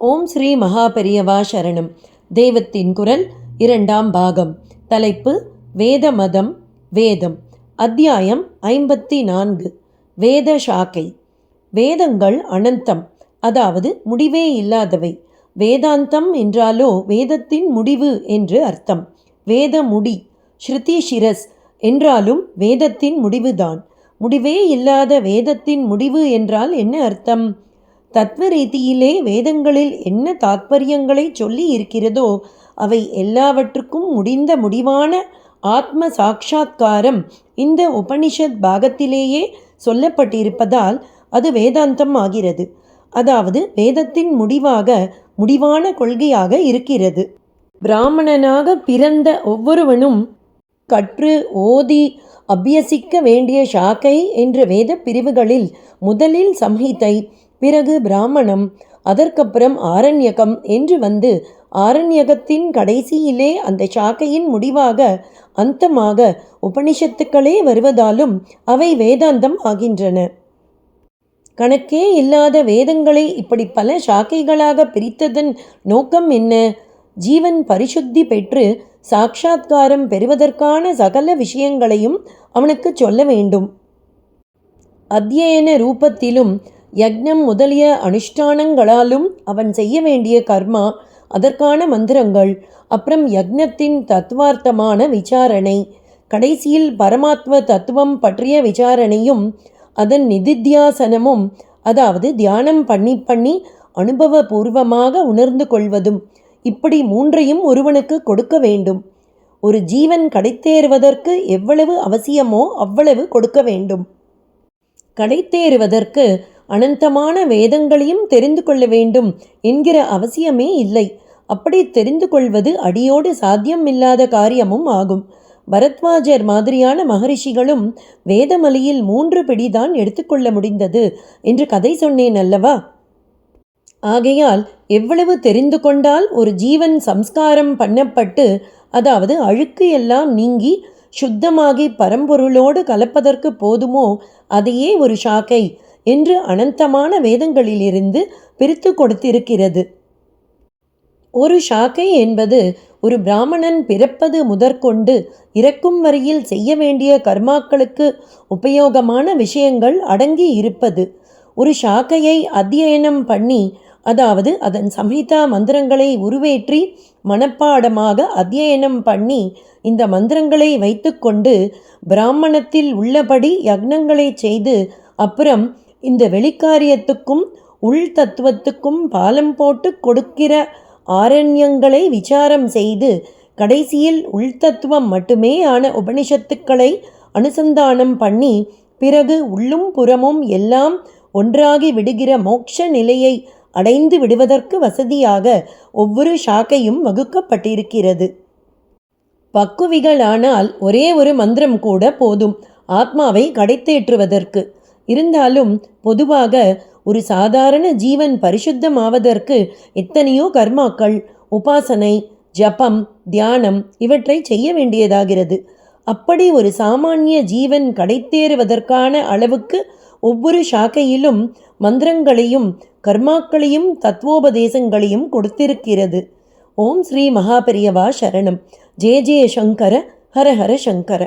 ஓம் ஸ்ரீ மகாபெரியவா சரணம். தெய்வத்தின் குரல் இரண்டாம் பாகம். தலைப்பு வேத மதம் வேதம். அத்தியாயம் ஐம்பத்தி நான்கு வேத சாக்கை வேதங்கள் அனந்தம். அதாவது முடிவே இல்லாதவை. வேதாந்தம் என்றாலோ வேதத்தின் முடிவு என்று அர்த்தம். வேத முடி ஸ்ருதி சிரஸ் என்றாலும் வேதத்தின் முடிவுதான். முடிவே இல்லாத வேதத்தின் முடிவு என்றால் என்ன அர்த்தம்? தத்துவ ரீதியிலே வேதங்களில் என்ன தாத்பரியங்களை சொல்லி இருக்கிறதோ அவை எல்லாவற்றுக்கும் முடிந்த முடிவான ஆத்ம சாட்சா்காரம் இந்த உபனிஷத் பாகத்திலேயே சொல்லப்பட்டிருப்பதால் அது வேதாந்தம் ஆகிறது. அதாவது வேதத்தின் முடிவாக முடிவான கொள்கையாக இருக்கிறது. பிராமணனாக பிறந்த ஒவ்வொருவனும் கற்று ஓதி அபியசிக்க வேண்டிய ஷாக்கை என்ற வேத பிரிவுகளில் முதலில் சம்ஹிதை பிறகு பிராமணம் அதற்கப்புறம் ஆரண்யகம் என்று வந்து ஆரண்யகத்தின் கடைசியிலே அந்த சாக்கையின் முடிவாக அந்தமாக உபனிஷத்துக்களே வருவதாலும் அவை வேதாந்தம் ஆகின்றன. கணக்கே இல்லாத வேதங்களை இப்படி பல சாக்கைகளாக பிரித்ததன் நோக்கம் என்ன? ஜீவன் பரிசுத்தி பெற்று சாட்சா்காரம் பெறுவதற்கான சகல விஷயங்களையும் அவனுக்கு சொல்ல வேண்டும். அத்தியன ரூபத்திலும் யக்ஞம் முதலிய அனுஷ்டானங்களாலும் அவன் செய்ய வேண்டிய கர்மா அதற்கான மந்திரங்கள் அப்புறம் யக்ஞத்தின் தத்துவார்த்தமான விசாரணை. கடைசியில் பரமாத்ம தத்துவம் பற்றிய விசாரணையும் அதன் நிதித்தியாசனமும் அதாவது தியானம் பண்ணி பண்ணி அனுபவபூர்வமாக உணர்ந்து கொள்வதும் இப்படி மூன்றையும் ஒருவனுக்கு கொடுக்க வேண்டும். ஒரு ஜீவன் கடைத்தேறுவதற்கு எவ்வளவு அவசியமோ அவ்வளவு கொடுக்க வேண்டும். கடைத்தேறுவதற்கு அனந்தமான வேதங்களையும் தெரிந்து கொள்ள வேண்டும் என்கிற அவசியமே இல்லை. அப்படி தெரிந்து கொள்வது அடியோடு சாத்தியமில்லாத காரியமும் ஆகும். பரத்வாஜர் மாதிரியான மகரிஷிகளும் வேதமலையில் மூன்று பிடிதான் எடுத்துக்கொள்ள முடிந்தது என்று கதை சொன்னேன் அல்லவா? ஆகையால் எவ்வளவு தெரிந்து கொண்டால் ஒரு ஜீவன் சம்ஸ்காரம் பண்ணப்பட்டு அதாவது அழுக்கு எல்லாம் நீங்கி சுத்தமாகி பரம்பொருளோடு கலப்பதற்கு போதுமோ அதையே ஒரு ஷாக்கை. என்று அனந்தமான வேதங்களிலிருந்து பிரித்து கொடுத்திருக்கிறது. ஒரு ஷாக்கை என்பது ஒரு பிராமணன் பிறப்பது முதற்கொண்டு இறக்கும் வரையில் செய்ய வேண்டிய கர்மாக்களுக்கு உபயோகமான விஷயங்கள் அடங்கி இருப்பது. ஒரு ஷாக்கையை அத்தியனம் பண்ணி அதாவது அதன் சம்ஹிதா மந்திரங்களை உருவேற்றி மனப்பாடமாக அத்தியனம் பண்ணி இந்த மந்திரங்களை வைத்துக்கொண்டு பிராமணத்தில் உள்ளபடி யக்னங்களை செய்து அப்புறம் இந்த வெளிக்காரியத்துக்கும் உள் தத்துவத்துக்கும் பாலம் போட்டு கொடுக்கிற ஆரண்யங்களை விசாரம் செய்து கடைசியில் உள்தத்துவம் மட்டுமே ஆன உபனிஷத்துக்களை அனுசந்தானம் பண்ணி பிறகு உள்ளும் புறமும் எல்லாம் ஒன்றாகி விடுகிற மோட்ச நிலையை அடைந்து விடுவதற்கு வசதியாக ஒவ்வொரு ஷாக்கையும் வகுக்கப்பட்டிருக்கிறது. பக்குவிகளானால் ஒரே ஒரு மந்திரம் கூட போதும். ஆத்மாவை கடைத்தேற்றுவதற்கு. இருந்தாலும் பொதுவாக ஒரு சாதாரண ஜீவன் பரிசுத்தமாவதற்கு எத்தனையோ கர்மாக்கள் உபாசனை ஜபம் தியானம் இவற்றை செய்ய வேண்டியதாகிறது. அப்படி ஒரு சாமானிய ஜீவன் கடைத்தேறுவதற்கான அளவுக்கு ஒவ்வொரு சாக்கையிலும் மந்திரங்களையும் கர்மாக்களையும் தத்துவோபதேசங்களையும் கொடுத்திருக்கிறது. ஓம் ஸ்ரீ மகாபெரியவா சரணம். ஜே ஜே சங்கர ஹர ஹர சங்கர.